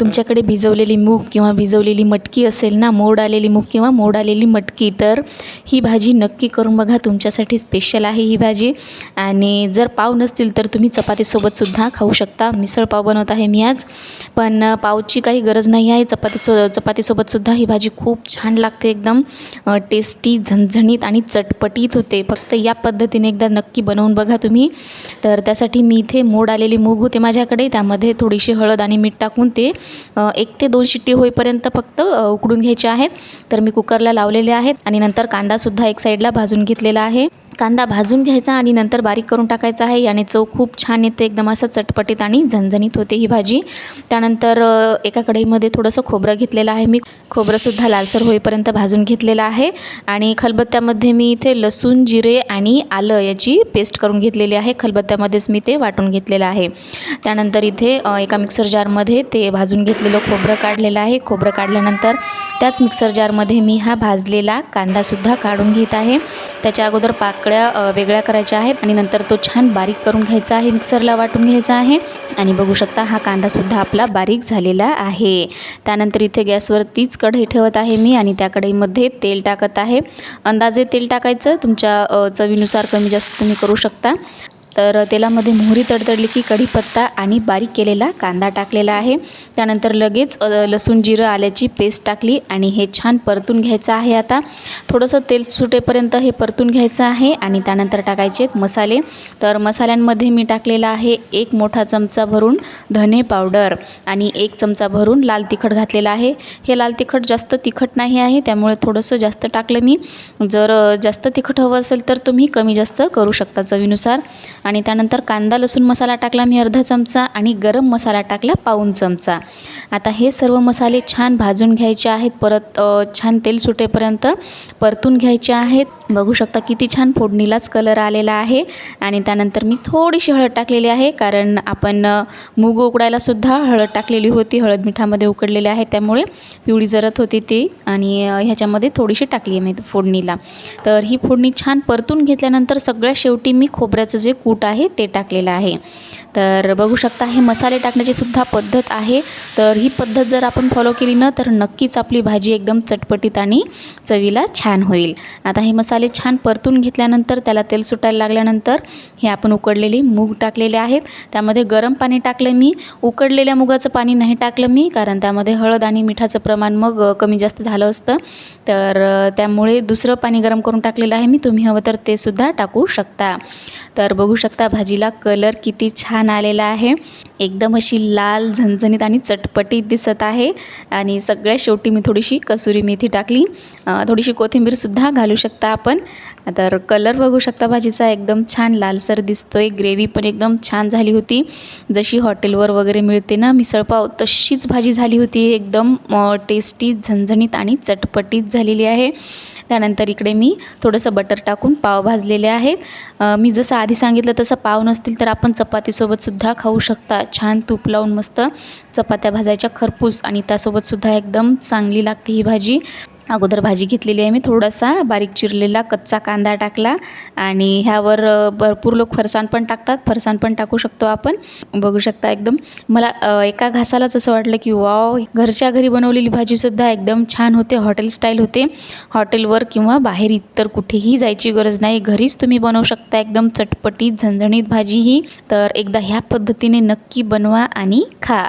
तुमच्याकडे भिजवलेली मूग किंवा भिजवलेली मटकी असेल ना मोड आलेली मूग किंवा मोड आलेली मटकी तर ही भाजी नक्की करून बघा. तुमच्यासाठी स्पेशल आहे ही भाजी. आणि जर पाव नसतील तर तुम्ही चपातीसोबतसुद्धा खाऊ शकता. मिसळ पाव बनवत आहे मी आज. पण पावची काही गरज नाही आहे. चपातीसो चपातीसोबतसुद्धा ही भाजी खूप छान लागते एकदम. टेस्टी झणझणीत आणि चटपटीत होते. फक्त या पद्धतीने एकदा नक्की बनवून बघा तुम्ही. तर त्यासाठी मी इथे मोड आलेली मूग होते माझ्याकडे. त्यामध्ये थोडीशी हळद आणि मीठ टाकून ते एक ते दोन शिट्टी होईपर्यंत फक्त उकडून घ्यायचे आहेत. तर मी कुकरला लावलेले आहेत आणि नंतर कांदासुद्धा एक साईडला भाजून घेतलेला आहे. कांदा भाजून घ्यायचा आणि नंतर बारीक करून टाकायचा आहे. याने चव खूप छान येते एकदम असं चटपटीत आणि झणझणीत होते ही भाजी. त्यानंतर एका कढईमध्ये थोडंसं खोबरं घेतलेलं आहे मी. खोबरंसुद्धा लालसर होईपर्यंत भाजून घेतलेलं आहे. आणि खलबत्त्यामध्ये मी इथे लसूण जिरे आणि आलं याची पेस्ट करून घेतलेली आहे. खलबत्त्यामध्येच मी ते वाटून घेतलेलं आहे. त्यानंतर इथे एका मिक्सर जारमध्ये ते भाजून घेतलेलं खोबरं काढलेलं आहे. खोबरं काढल्यानंतर त्याच मिक्सर जारमध्ये मी हा भाजलेला कांदासुद्धा काढून घेत आहे. त्याच्या अगोदर पाकळ्या वेगळ्या करायच्या आहेत आणि नंतर तो छान बारीक करून घ्यायचा आहे मिक्सरला वाटून घ्यायचा आहे. आणि बघू शकता हा कांदासुद्धा आपला बारीक झालेला आहे. त्यानंतर इथे गॅसवर तीच कढई ठेवत आहे मी आणि त्या कढईमध्ये तेल टाकत आहे. अंदाजे तेल टाकायचं तुमच्या चवीनुसार कमी जास्त तुम्ही करू शकता. तर तेलामध्ये मोहरी तडतडली की कढीपत्ता आणि बारीक केलेला कांदा टाकलेला आहे. त्यानंतर लगेच लसूण जिरं आल्याची पेस्ट टाकली आणि हे छान परतून घ्यायचं आहे आता. थोडंसं तेल सुटेपर्यंत हे परतून घ्यायचं आहे आणि त्यानंतर टाकायचे मसाले. तर मसाल्यांमध्ये मी टाकलेला आहे एक मोठा चमचा भरून धने पावडर आणि एक चमचा भरून लाल तिखट घातलेलं आहे. हे लाल तिखट जास्त तिखट नाही आहे त्यामुळे थोडंसं जास्त टाकलं मी. जर जास्त तिखट हवं असेल तर तुम्ही कमी जास्त करू शकता चवीनुसार. आणि त्यानंतर कांदा लसूण मसाला टाकला मी अर्धा चमचा आणि गरम मसाला टाकला पाऊण चमचा. आता हे सर्व मसाले छान भाजून घ्यायचे आहेत. परत छान तेल सुटेपर्यंत परतून घ्यायचे आहेत. बघू शकता किती छान फोडणीलाच कलर आलेला आहे. आणि त्यानंतर मी थोडीशी हळद टाकलेली आहे. कारण आपण मूग उकडायलासुद्धा हळद टाकलेली होती. हळद मिठामध्ये उकडलेली आहे. त्यामुळे पिवळी जरत होती ती. आणि ह्याच्यामध्ये थोडीशी टाकली आहे मी फोडणीला. तर ही फोडणी छान परतून घेतल्यानंतर सगळ्या शेवटी मी खोबऱ्याचं जे कूट आहे ते टाकलेलं आहे. तर बघू शकता हे मसाले टाकण्याची सुद्धा पद्धत आहे. तर ही पद्धत जर आपण फॉलो केली ना तर नक्कीच आपली भाजी एकदम चटपटीत आणि चवीला छान होईल. आता हे मसाले छान परतून घेतल्यानंतर त्याला तेल सुटायला लागल्यानंतर हे आपण उकडलेले मूग टाकलेले आहेत. त्यामध्ये गरम पाणी टाकलं मी. उकडलेल्या मुगाचं पाणी नाही टाकलं मी कारण त्यामध्ये हळद आणि मिठाचं प्रमाण मग कमी जास्त झालं असतं. तर त्यामुळे दुसरं पाणी गरम करून टाकलेलं आहे मी. तुम्ही हवं तर ते सुद्धा टाकू शकता. तर बघू शकता भाजीला कलर किती छान आलेला आहे. एकदम अशी लाल झणझणीत आणि चटपटीत दिसत आहे. आणि सगळ्या शेवटी मी थोडीशी कसुरी मेथी टाकली. थोडीशी कोथिंबीरसुद्धा घालू शकता आपण. तर कलर बघू शकता भाजीचा. एकदम छान लालसर दिसतो आहे ग्रेव्ही पण एकदम छान झाली होती. जशी हॉटेलवर वगैरे मिळते ना मिसळपाव तशीच भाजी झाली होती. एकदम टेस्टी झणझणीत आणि चटपटीत झालेली आहे. त्यानंतर इकडे मी थोडंसं बटर टाकून पाव भाजलेले आहेत. मी जसं आधी सांगितलं तसं पाव नसतील तर आपण चपातीसोबतसुद्धा खाऊ शकता. छान तूप लावून मस्त चपात्या भाजायच्या खरपूस आणि त्यासोबतसुद्धा एकदम चांगली लागते ही भाजी. अगोदर भाजी घेतलेली आहे मी. थोडासा बारीक चिरलेला कच्चा कांदा टाकला आणि ह्यावर भरपूर लोक फरसाण पण टाकतात. फरसाण पण टाकू शकतो आपण. बघू शकता एकदम. मला एका घासालाच असं वाटलं की वाव घरच्या घरी बनवलेली भाजीसुद्धा एकदम छान होते. हॉटेल स्टाईल होते. हॉटेलवर किंवा बाहेर इतर कुठेही जायची गरज नाही. घरीच तुम्ही बनवू शकता. एकदम चटपटीत झणझणीत भाजी ही. तर एकदा ह्या पद्धतीने नक्की बनवा आणि खा.